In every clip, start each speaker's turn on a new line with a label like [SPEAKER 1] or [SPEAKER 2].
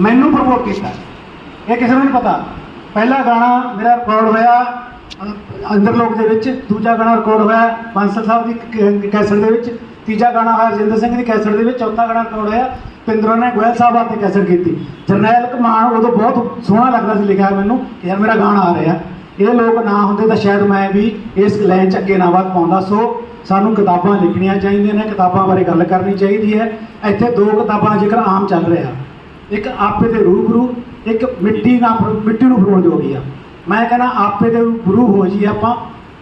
[SPEAKER 1] ਮੈਨੂੰ ਪ੍ਰਮੋਟ ਕੀਤਾ। ਇਹ ਕਿਸੇ ਨੂੰ ਨਹੀਂ ਪਤਾ। ਪਹਿਲਾ ਗਾਣਾ ਮੇਰਾ ਰਿਕਾਰਡ ਹੋਇਆ ਅੰਦਰ ਲੋਕ ਦੇ ਵਿੱਚ। ਦੂਜਾ ਗਾਣਾ ਰਿਕਾਰਡ ਹੋਇਆ ਬਾਂਸਲ ਸਾਹਿਬ ਦੀ ਕ- ਕੈਸਟ ਦੇ ਵਿੱਚ। ਤੀਜਾ ਗਾਣਾ ਹੋਇਆ ਰਜਿੰਦਰ ਸਿੰਘ ਦੀ ਕੈਸਟ ਦੇ ਵਿੱਚ। ਚੌਥਾ ਗਾਣਾ ਰਿਕਾਰਡ ਹੋਇਆ ਪਿੰਦਰੋਂ ਨੇ ਗੋਇਲ ਸਾਹਿਬ ਆਤੇ ਕੈਸਟ ਕੀਤੀ। ਜਰਨੈਲ ਕਮਾਨ ਉਦੋਂ ਬਹੁਤ ਸੋਹਣਾ ਲੱਗਦਾ ਸੀ ਲਿਖਿਆ ਮੈਨੂੰ ਕਿ ਯਾਰ ਮੇਰਾ ਗਾਣਾ ਆ ਰਿਹਾ। ਇਹ ਲੋਕ ਨਾ ਹੁੰਦੇ ਤਾਂ ਸ਼ਾਇਦ ਮੈਂ ਵੀ ਇਸ ਲਾਈਨ 'ਚ ਅੱਗੇ ਨਾ ਵੱਧ ਪਾਉਂਦਾ। ਸੋ ਸਾਨੂੰ ਕਿਤਾਬਾਂ ਲਿਖਣੀਆਂ ਚਾਹੀਦੀਆਂ ਨੇ। ਕਿਤਾਬਾਂ ਬਾਰੇ ਗੱਲ ਕਰਨੀ ਚਾਹੀਦੀ ਹੈ। ਇੱਥੇ ਦੋ ਕਿਤਾਬਾਂ ਜ਼ਿਕਰ ਆਮ ਚੱਲ ਰਿਹਾ। ਇੱਕ ਆਪੇ ਦੇ ਰੂਬਰੂ, ਇੱਕ ਮਿੱਟੀ ਨਾਲ ਫਰ- ਮਿੱਟੀ ਨੂੰ ਫਰੋਲ ਜੋਗੀ ਆ। ਮੈਂ ਕਹਿੰਦਾ ਆਪੇ ਦੇ ਗੁਰੂ ਹੋ ਜੀ ਆਪਾਂ,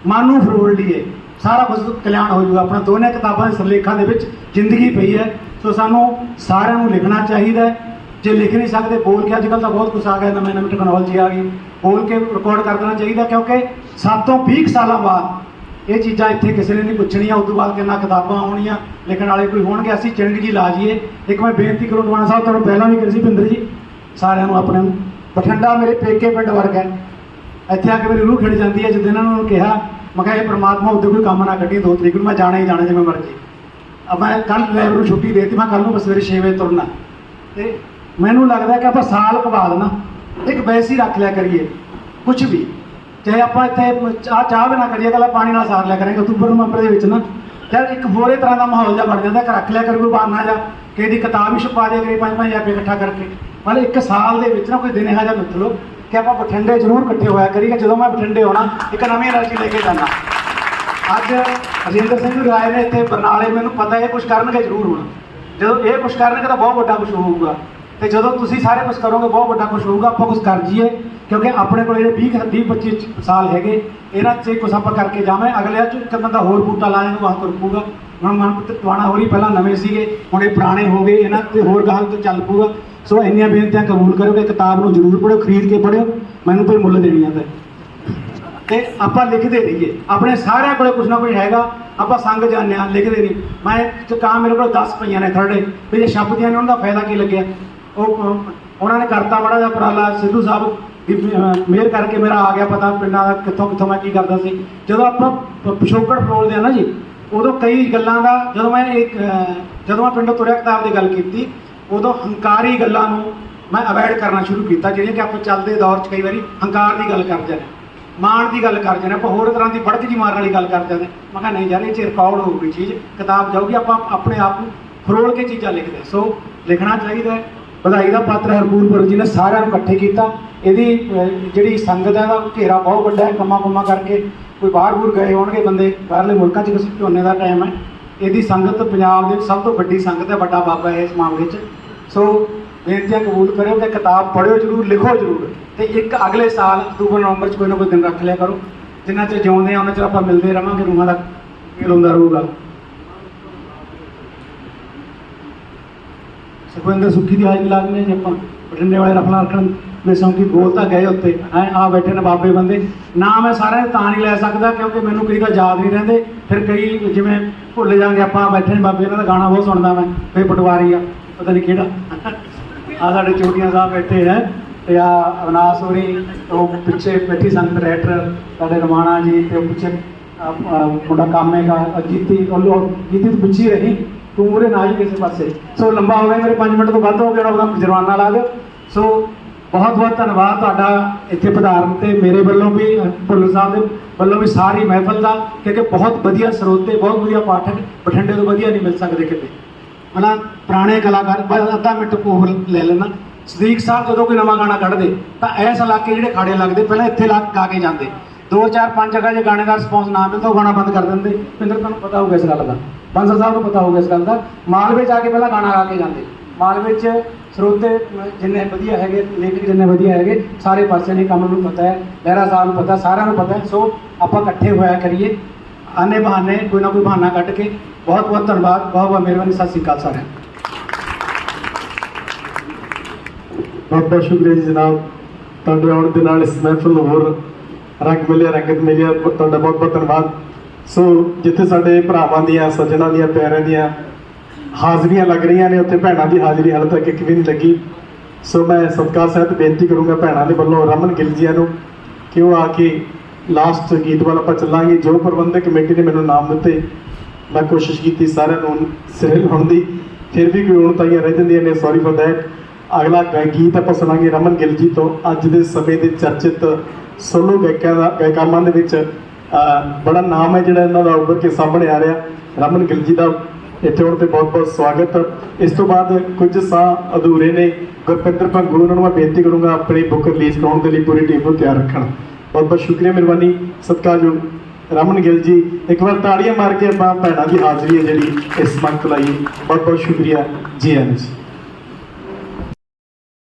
[SPEAKER 1] ਮਨ ਨੂੰ ਫਰੋਲ ਲਈਏ। ਸਾਰਾ ਕੁਝ ਕਲਿਆਣ ਹੋ ਜਾਊਗਾ ਆਪਣਾ ਦੋਨੇ ਕਿਤਾਬਾਂ ਦੇ ਸਰਲੇਖਾਂ ਦੇ ਵਿੱਚ ਜ਼ਿੰਦਗੀ ਪਈ ਹੈ। ਸੋ ਸਾਨੂੰ ਸਾਰਿਆਂ ਨੂੰ ਲਿਖਣਾ ਚਾਹੀਦਾ ਜੇ ਲਿਖ ਨਹੀਂ ਸਕਦੇ, ਬੋਲ ਕੇ ਅੱਜ ਕੱਲ੍ਹ ਤਾਂ ਬਹੁਤ ਕੁਝ ਆ ਗਿਆ। ਨਵੇਂ ਨਵੇਂ ਟੈਕਨੋਲੋਜੀ ਆ ਗਈ। ਬੋਲ ਕੇ ਰਿਕਾਰਡ ਕਰ ਦੇਣਾ ਚਾਹੀਦਾ ਕਿਉਂਕਿ ਸੱਤ ਤੋਂ 20 ਕੁ ਸਾਲਾਂ ਬਾਅਦ ਇਹ ਚੀਜ਼ਾਂ ਇੱਥੇ ਕਿਸੇ ਨੇ ਨਹੀਂ ਪੁੱਛਣੀਆਂ ਉਸ ਤੋਂ ਬਾਅਦ ਕਿੰਨਾ ਕਿਤਾਬਾਂ ਆਉਣੀਆਂ, ਲਿਖਣ ਵਾਲੇ ਕੋਈ ਹੋਣਗੇ, ਅਸੀਂ ਚਿੰਗ ਜੀ ਲਾ ਜਾਈਏ। ਇੱਕ ਮੈਂ ਬੇਨਤੀ ਕਰੂੰ ਦਵਾਨਾ ਸਾਹਿਬ, ਤੁਹਾਨੂੰ ਪਹਿਲਾਂ ਵੀ ਕਰੀ ਸੀ, ਭਿੰਦਰ ਜੀ, ਸਾਰਿਆਂ ਨੂੰ, ਆਪਣੇ ਨੂੰ। ਬਠਿੰਡਾ ਮੇਰੇ ਪੇਕੇ ਪਿੰਡ ਵਰਗਾ ਹੈ। ਇੱਥੇ ਆ ਕੇ ਮੇਰੀ ਰੂਹ ਖਿੜ ਜਾਂਦੀ ਹੈ, ਜਦੋਂ ਇਹਨਾਂ ਨੂੰ ਕਿਹਾ, ਮੈਂ ਕਿਹਾ, ਇਹ ਪ੍ਰਮਾਤਮਾ ਉੱਤੇ ਕੋਈ ਕੰਮ ਨਾ ਕੱਢੀ ਦੋ ਤਰੀਕ ਨੂੰ ਮੈਂ ਜਾਣਾ ਹੀ ਜਾਣਾ, ਜਿਵੇਂ ਮਰਜ਼ੀ। ਅਬ ਮੈਂ ਕੱਲ ਡਰਾਈਵਰ ਨੂੰ ਛੁੱਟੀ ਦੇਤੀ, ਮੈਂ ਕੱਲ ਨੂੰ ਸਵੇਰੇ 6 ਵਜੇ ਤੁਰਨਾ। ਤੇ ਮੈਨੂੰ ਲੱਗਦਾ ਕਿ ਆਪਾਂ ਸਾਲ ਕੁ ਬਾਅਦ ਨਾ ਇੱਕ ਵੈਸੀ ਰੱਖ ਲਿਆ ਕਰੀਏ ਕੁਝ ਵੀ। ਤੇ ਆਪਾਂ ਇੱਥੇ ਚਾਹ ਚਾਹ ਬਿਨਾ ਕਰੀਏ ਤਾਂ ਪਾਣੀ ਨਾਲ ਸਾਰ ਲਿਆ ਕਰਾਂਗੇ ਅਕਤੂਬਰ ਨਵੰਬਰ ਦੇ ਵਿੱਚ ਨਾ। ਯਾਰ, ਇੱਕ ਹੋਰੇ ਤਰ੍ਹਾਂ ਦਾ ਮਾਹੌਲ ਜਿਹਾ ਬਣ ਜਾਂਦਾ, ਘਰ ਰੱਖ ਲਿਆ ਕਰ, ਕੋਈ ਬਹਾਨਾ ਜਾ ਕਿਸੇ ਦੀ ਕਿਤਾਬ ਵੀ ਛਪਾ ਦੇ ਕਰੀ ਪੰਜ ਪੰਜ ਆਪੇ ਇਕੱਠਾ ਕਰਕੇ। ਪਰ ਇੱਕ ਸਾਲ ਦੇ ਵਿੱਚ ਨਾ ਕੋਈ ਦਿਨ ਇਹੋ ਜਿਹਾ ਮਿੱਥ ਲਓ ਕਿ ਆਪਾਂ ਬਠਿੰਡੇ ਜ਼ਰੂਰ ਇਕੱਠੇ ਹੋਇਆ ਕਰੀਏ ਜਦੋਂ ਮੈਂ ਬਠਿੰਡੇ ਹੋਣਾ ਇੱਕ ਨਵੀਂ ਐਨਰਜੀ ਲੈ ਕੇ ਜਾਣਾ ਅੱਜ ਅਜਿੰਦਰ ਸਿੰਘ ਰਾਏ ਨੇ ਇੱਥੇ ਬਰਨਾਲੇ, ਮੈਨੂੰ ਪਤਾ ਇਹ ਕੁਝ ਕਰਨਗੇ ਜ਼ਰੂਰ ਹੋਣਾ। ਜਦੋਂ ਇਹ ਕੁਝ ਕਰਨਗੇ ਤਾਂ ਬਹੁਤ ਵੱਡਾ ਕੁਝ ਹੋਊਗਾ। ਤੇ ਜਦੋਂ ਤੁਸੀਂ ਸਾਰੇ ਕੁਝ ਕਰੋਗੇ, ਬਹੁਤ ਵੱਡਾ ਕੁਝ ਹੋਊਗਾ, ਆਪਾਂ ਕੁਝ ਕਰ ਜੀਏ ਕਿਉਂਕਿ ਆਪਣੇ ਕੋਲ ਜਿਹੜੇ 20 20 25 ਸਾਲ ਹੈਗੇ। ਇਹਨਾਂ 'ਚ ਕੁਝ ਆਪਾਂ ਕਰਕੇ ਜਾਵਾਂ ਅਗਲੇ 'ਚ ਇੱਕ ਬੰਦਾ ਹੋਰ ਬੂਟਾ ਲਾਣੇ ਨੂੰ ਵਾਹ ਤੁਰ ਪਊਗਾ ਹੁਣ ਮਨਪ੍ਰੀਤ ਟਵਾਣਾ ਹੋਰੀ ਪਹਿਲਾਂ ਨਵੇਂ ਸੀਗੇ, ਹੁਣ ਇਹ ਪੁਰਾਣੇ ਹੋ ਗਏ, ਇਹਨਾਂ ਤੇ ਹੋਰ ਗਾਹਾਂ ਤੇ ਚੱਲ ਪਊਗਾ। ਸੋ ਇੰਨੀਆਂ ਬੇਨਤੀਆਂ ਕਬੂਲ ਕਰੋ ਕਿ ਕਿਤਾਬ ਨੂੰ ਜ਼ਰੂਰ ਪੜ੍ਹੋ, ਖਰੀਦ ਕੇ ਪੜ੍ਹਿਓ। ਮੈਨੂੰ ਕੋਈ ਮੁੱਲ ਦੇਣੀ ਆ ਤੇ। ਆਪਾਂ ਲਿਖਦੇ ਰਹੀਏ। ਆਪਣੇ ਸਾਰਿਆਂ ਕੋਲੇ ਕੁਝ ਨਾ ਕੁਝ ਹੈਗਾ, ਆਪਾਂ ਸੰਗ ਜਾਂਦੇ ਹਾਂ, ਲਿਖਦੇ ਨਹੀਂ ਮੈਂ ਇੱਕ ਮੇਰੇ ਕੋਲ 10 ਪਈਆਂ ਨੇ ਥਰਡੇ ਵੀ ਜੇ ਛਪਦੀਆਂ ਨੇ, ਉਹਨਾਂ ਦਾ ਫਾਇਦਾ ਕੀ ਲੱਗਿਆ? ਉਹ ਉਹਨਾਂ ਨੇ ਕਰਤਾ ਬੜਾ ਜਿਹਾ ਉਪਰਾਲਾ, ਸਿੱਧੂ ਸਾਹਿਬ ਦੀ ਮੇਅਰ ਕਰਕੇ ਮੇਰਾ ਆ ਗਿਆ ਪਤਾ ਪਿੰਡਾਂ ਦਾ ਕਿੱਥੋਂ ਕਿੱਥੋਂ ਮੈਂ ਕੀ ਕਰਦਾ ਸੀ। ਜਦੋਂ ਆਪਾਂ ਪਿਛੋਕੜ ਫਰੋਲਦੇ ਆ ਨਾ ਜੀ, ਉਦੋਂ ਕਈ ਗੱਲਾਂ ਦਾ, ਜਦੋਂ ਮੈਂ ਇੱਕ ਜਦੋਂ ਮੈਂ ਪਿੰਡੋਂ ਤੁਰਿਆ ਕਿਤਾਬ ਦੀ ਗੱਲ ਕੀਤੀ, ਉਦੋਂ ਹੰਕਾਰੀ ਗੱਲਾਂ ਨੂੰ ਮੈਂ ਅਵੋਇਡ ਕਰਨਾ ਸ਼ੁਰੂ ਕੀਤਾ, ਜਿਹੜੀਆਂ ਕਿ ਆਪਾਂ ਚੱਲਦੇ ਦੌਰ 'ਚ ਕਈ ਵਾਰੀ ਹੰਕਾਰ ਦੀ ਗੱਲ ਕਰ ਜਾਂਦੇ ਮਾਣ ਦੀ ਗੱਲ ਕਰ ਜਾਂਦੇ ਆਪਾਂ ਹੋਰ ਤਰ੍ਹਾਂ ਦੀ ਬੜਕ ਜੀ ਮਾਰਨ ਵਾਲੀ ਗੱਲ ਕਰ ਜਾਂਦੇ ਮੈਂ ਕਿਹਾ, ਨਹੀਂ ਯਾਰ, ਇਹ 'ਚ ਰਿਕਾਰਡ ਹੋਊਗੀ ਚੀਜ਼, ਕਿਤਾਬ ਜਾਊਗੀ, ਆਪਾਂ ਆਪਣੇ ਆਪ ਨੂੰ ਫਰੋਲ ਕੇ ਚੀਜ਼ਾਂ ਲਿਖਦੇ ਹਾਂ। ਸੋ ਲਿਖਣਾ ਚਾਹੀਦਾ ਵਧਾਈ ਦਾ ਪਾਤਰ ਹਰਪੂਰਪੁਰ ਜੀ ਨੇ ਸਾਰਿਆਂ ਨੂੰ ਇਕੱਠੇ ਕੀਤਾ। ਇਹਦੀ ਜਿਹੜੀ ਸੰਗਤ ਹੈ ਦਾ ਘੇਰਾ ਬਹੁਤ ਵੱਡਾ ਹੈ, ਕੰਮਾਂ ਕੁੰਮਾਂ ਕਰਕੇ। ਕੋਈ ਬਾਹਰ ਬੂਰ ਗਏ ਹੋਣਗੇ ਬੰਦੇ, ਬਾਹਰਲੇ ਮੁਲਕਾਂ 'ਚ ਕਿਸੇ ਝੋਨੇ ਦਾ ਟਾਈਮ ਹੈ। ਇਹਦੀ ਸੰਗਤ ਪੰਜਾਬ ਦੇ ਸਭ ਤੋਂ ਵੱਡੀ ਸੰਗਤ ਹੈ, ਵੱਡਾ ਬਾਬਾ ਹੈ ਇਸ ਮਾਮਲੇ 'ਚ। ਸੋ ਬੇਨਤੀਆਂ ਕਬੂਲ ਕਰਿਓ ਕਿ ਕਿਤਾਬ ਪੜ੍ਹਿਓ ਜ਼ਰੂਰ, ਲਿਖੋ ਜ਼ਰੂਰ। ਤੇ ਇੱਕ ਅਗਲੇ ਸਾਲ, ਅਕਤੂਬਰ, ਨਵੰਬਰ 'ਚ ਕੋਈ ਨਾ ਕੋਈ ਦਿਨ ਰੱਖ ਲਿਆ ਕਰੋ। ਜਿੰਨਾ ਚਿਰ ਜਿਉਂਦੇ ਆ, ਉਹਨਾਂ ਚਿਰ ਆਪਾਂ ਮਿਲਦੇ ਰਵਾਂਗੇ, ਰੂਹਾਂ ਦਾ ਮੇਲ ਹੁੰਦਾ ਰਹੂਗਾ। ਸੁਖਵਿੰਦਰ ਸੁੱਖੀ ਦੀ ਹਾਜ਼ਰੀ ਲਾਜ਼ਮੀ ਹੈ ਜੀ ਆਪਾਂ। ਬਠਿੰਡੇ ਵਾਲੇ ਰਫਲਾ ਰੱਖਣ ਦੇ ਸੌਂਕੀ ਬੋਲ ਤਾਂ ਗਏ ਉੱਤੇ। ਐ ਆ ਬੈਠੇ ਨੇ ਬਾਬੇ ਬੰਦੇ। ਨਾ ਮੈਂ ਸਾਰਿਆਂ ਦੇ ਤਾਂ ਨਹੀਂ ਲੈ ਸਕਦਾ ਕਿਉਂਕਿ ਮੈਨੂੰ ਕਈ ਤਾਂ ਯਾਦ ਨਹੀਂ ਰਹਿੰਦੇ। ਫਿਰ ਕਈ ਜਿਵੇਂ ਭੁੱਲ ਜਾਾਂਗੇ ਆਪਾਂ, ਬੈਠੇ ਨੇ ਬਾਬੇ ਇਹਨਾਂ ਦਾ ਗਾਣਾ ਬਹੁਤ ਸੁਣਦਾ ਮੈਂ ਫੇ ਪਟਵਾਰੀ ਆ, ਪਤਾ ਨਹੀਂ ਕਿਹੜਾ। ਆ ਸਾਡੇ ਚੋਟੀਆਂ ਸਾਹਿਬ ਬੈਠੇ ਹੈ ਤੇ ਆ ਅਵਨਾਸ ਹੋਰੀ, ਉਹ ਪਿੱਛੇ ਬੈਠੀ ਸੰਗਤ ਰੈਟਰ ਸਾਡੇ ਰਮਾਣਾ ਜੀ ਤੇ ਪਿੱਛੇ ਆ- ਆ ਮੁੰਡਾ ਕਾਮੇਗਾ, ਅਜੀਤੀ ਉਹ ਜੀਤੀ ਤੂੰ ਪਿੱਛੇ ਰਹੀ। ਤੂੰ ਮੂਰੇ ਨਾ ਹੀ ਕਿਸੇ ਪਾਸੇ। ਸੋ ਲੰਬਾ ਹੋ ਗਿਆ ਮੇਰੇ 5 ਮਿੰਟ ਤੋਂ ਵੱਧ ਹੋ ਗਿਆ ਉਹਦਾ ਜੁਰਮਾਨਾ ਲਾ ਦਿਓ। ਸੋ ਬਹੁਤ ਬਹੁਤ ਧੰਨਵਾਦ ਤੁਹਾਡਾ ਇੱਥੇ ਪਧਾਰਨ ਤੇ ਮੇਰੇ ਵੱਲੋਂ ਵੀ ਅ, ਸਾਹਿਬ ਦੇ ਵੱਲੋਂ ਵੀ ਸਾਰੀ ਮਹਿਫਲ ਦਾ ਕਿਉਂਕਿ ਬਹੁਤ ਵਧੀਆ ਸਰੋਤੇ ਬਹੁਤ ਵਧੀਆ ਪਾਠਕ ਬਠਿੰਡੇ ਤੋਂ ਵਧੀਆ ਨਹੀਂ ਮਿਲ ਸਕਦੇ ਕਿਤੇ। ਹਨਾ ਪੁਰਾਣੇ ਕਲਾਕਾਰ ਬਸ ਅੱਧਾ ਮਿੰਟ ਕੋਲ ਲੈ ਲੈਣਾ। ਸਦੀਕ ਸਾਹਿਬ ਜਦੋਂ ਕੋਈ ਨਵਾਂ ਗਾਣਾ ਕੱਢਦੇ ਤਾਂ ਇਸ ਇਲਾਕੇ ਜਿਹੜੇ ਖਾੜੇ ਲੱਗਦੇ ਪਹਿਲਾਂ ਇੱਥੇ ਲਾ ਗਾ ਕੇ ਜਾਂਦੇ। ਦੋ ਚਾਰ ਪੰਜ ਜਗ੍ਹਾ ਜੇ ਗਾਣੇ ਦਾ ਰਿਸਪੌਂਸ ਨਾ ਮਿਲਦਾ, ਉਹ ਗਾਣਾ ਬੰਦ ਕਰ ਦਿੰਦੇ। ਪਿੰਦਰ, ਤੁਹਾਨੂੰ ਪਤਾ ਹੋਊਗਾ ਇਸ ਗੱਲ ਦਾ। ਬਾਂਸਲ ਸਾਹਿਬ ਨੂੰ ਪਤਾ ਹੋਊਗਾ ਇਸ ਗੱਲ ਦਾ। ਮਾਲਵੇ ਜਾ ਕੇ ਪਹਿਲਾਂ ਗਾਣਾ ਗਾ ਕੇ ਜਾਂਦੇ। ਮਾਲਵੇ 'ਚ ਸਰੋਤੇ ਜਿੰਨੇ ਵਧੀਆ ਹੈਗੇ, ਲੇਖਕ ਜਿੰਨੇ ਵਧੀਆ ਹੈਗੇ, ਸਾਰੇ ਪਾਸੇ ਨੇ ਕੰਮ ਨੂੰ ਪਤਾ ਹੈ, ਲਹਿਰਾ ਸਾਹਿਬ ਨੂੰ ਪਤਾ, ਸਾਰਿਆਂ ਨੂੰ ਪਤਾ ਸੋ ਆਪਾਂ ਇਕੱਠੇ ਹੋਇਆ ਕਰੀਏ। ਆਨੇ ਬਹਾਨੇ ਕੋਈ ਨਾ ਕੋਈ ਬਹਾਨਾ ਕੱਢ ਕੇ। ਬਹੁਤ ਬਹੁਤ ਧੰਨਵਾਦ। ਬਹੁਤ ਬਹੁਤ ਮਿਹਰਬਾਨੀ। ਸਤਿ ਸ੍ਰੀ ਅਕਾਲ ਸਾਰਿਆਂ
[SPEAKER 2] ਬਹੁਤ ਬਹੁਤ ਸ਼ੁਕਰੀਆ ਜੀ ਜਨਾਬ। ਤੁਹਾਡੇ ਆਉਣ ਦੇ ਨਾਲ ਇਸ ਮਹਿਫਲ ਨੂੰ ਹੋਰ ਰੰਗ ਮਿਲਿਆ, ਰੰਗਤ ਮਿਲਿਆ ਤੁਹਾਡਾ ਬਹੁਤ ਬਹੁਤ ਧੰਨਵਾਦ। ਸੋ ਜਿੱਥੇ ਸਾਡੇ ਭਰਾਵਾਂ ਦੀਆਂ, ਸੱਜਣਾ ਦੀਆਂ ਪਿਆਰਿਆਂ ਦੀਆਂ ਹਾਜ਼ਰੀਆਂ ਲੱਗ ਰਹੀਆਂ ਨੇ, ਉੱਥੇ ਭੈਣਾਂ ਦੀ ਹਾਜ਼ਰੀ ਹਾਲੇ ਤੱਕ ਇੱਕ ਵੀ ਨਹੀਂ ਲੱਗੀ। ਸੋ ਮੈਂ ਸਤਕਾਰ ਸਹਿਤ ਬੇਨਤੀ ਕਰੂੰਗਾ ਭੈਣਾਂ ਦੇ ਵੱਲੋਂ, ਰਮਨ ਗਿੱਲ ਜੀਆਂ ਨੂੰ, ਕਿ ਉਹ ਆ ਕੇ ਲਾਸਟ ਗੀਤ ਵੱਲ ਆਪਾਂ ਚੱਲਾਂਗੇ। ਜੋ ਪ੍ਰਬੰਧਕ ਕਮੇਟੀ ਨੇ ਮੈਨੂੰ ਨਾਮ ਦਿੱਤੇ, ਮੈਂ ਕੋਸ਼ਿਸ਼ ਕੀਤੀ ਸਾਰਿਆਂ ਨੂੰ ਸਿਰਲ ਹੋਣ ਦੀ। ਫਿਰ ਵੀ ਕੋਈ ਤਾਈਆਂ ਰਹਿ ਜਾਂਦੀਆਂ ਨੇ ਸੌਰੀ ਫॉर दैट ਅਗਲਾ ਗੀਤ ਆਪਾਂ ਸੁਣਾਂਗੇ ਰਮਨ ਗਿੱਲ ਜੀ ਤੋਂ, ਅੱਜ ਦੇ ਸਮੇਂ ਦੇ ਚਰਚਿਤ ਸੋਲੋ ਗਾਇਕਾਂ ਦਾ ਗਾਇਕਾਵਾਂ ਦੇ ਵਿੱਚ ਬੜਾ ਨਾਮ ਹੈ ਜਿਹੜਾ ਇਹਨਾਂ ਦਾ ਉੱਭਰ ਕੇ ਸਾਹਮਣੇ ਆ ਰਿਹਾ। ਰਮਨ ਗਿੱਲ ਜੀ ਦਾ ਇੱਥੇ ਉਹਨਾਂ ਤੇ ਬਹੁਤ ਬਹੁਤ ਸਵਾਗਤ। ਇਸ ਤੋਂ ਬਾਅਦ ਕੁਝ ਸਾਹ ਅਧੂਰੇ ਨੇ। ਗੁਰਪਿੰਦਰ ਭੰਗੂ, ਉਹਨਾਂ ਨੂੰ ਮੈਂ ਬੇਨਤੀ ਕਰੂੰਗਾ ਆਪਣੀ ਬੁੱਕ ਰਿਲੀਜ਼ ਕਰਾਉਣ ਦੇ ਲਈ ਪੂਰੀ ਟੀਮ ਨੂੰ ਤਿਆਰ ਰੱਖਣ। ਬਹੁਤ ਬਹੁਤ ਸ਼ੁਕਰੀਆ ਮਿਹਰਬਾਨੀ। ਸਤਿਕਾਰਯੋਗ ਰਮਨ ਗਿੱਲ ਜੀ, ਇੱਕ ਵਾਰ ਤਾੜੀਆਂ ਮਾਰ ਕੇ ਆਪਾਂ ਭੈਣਾਂ ਦੀ ਹਾਜ਼ਰੀ ਹੈ ਜਿਹੜੀ ਇਸ ਮੰਚ ਲਾਈ। ਬਹੁਤ ਬਹੁਤ ਸ਼ੁਕਰੀਆ ਜੀ ਆਇਆਂ ਜੀ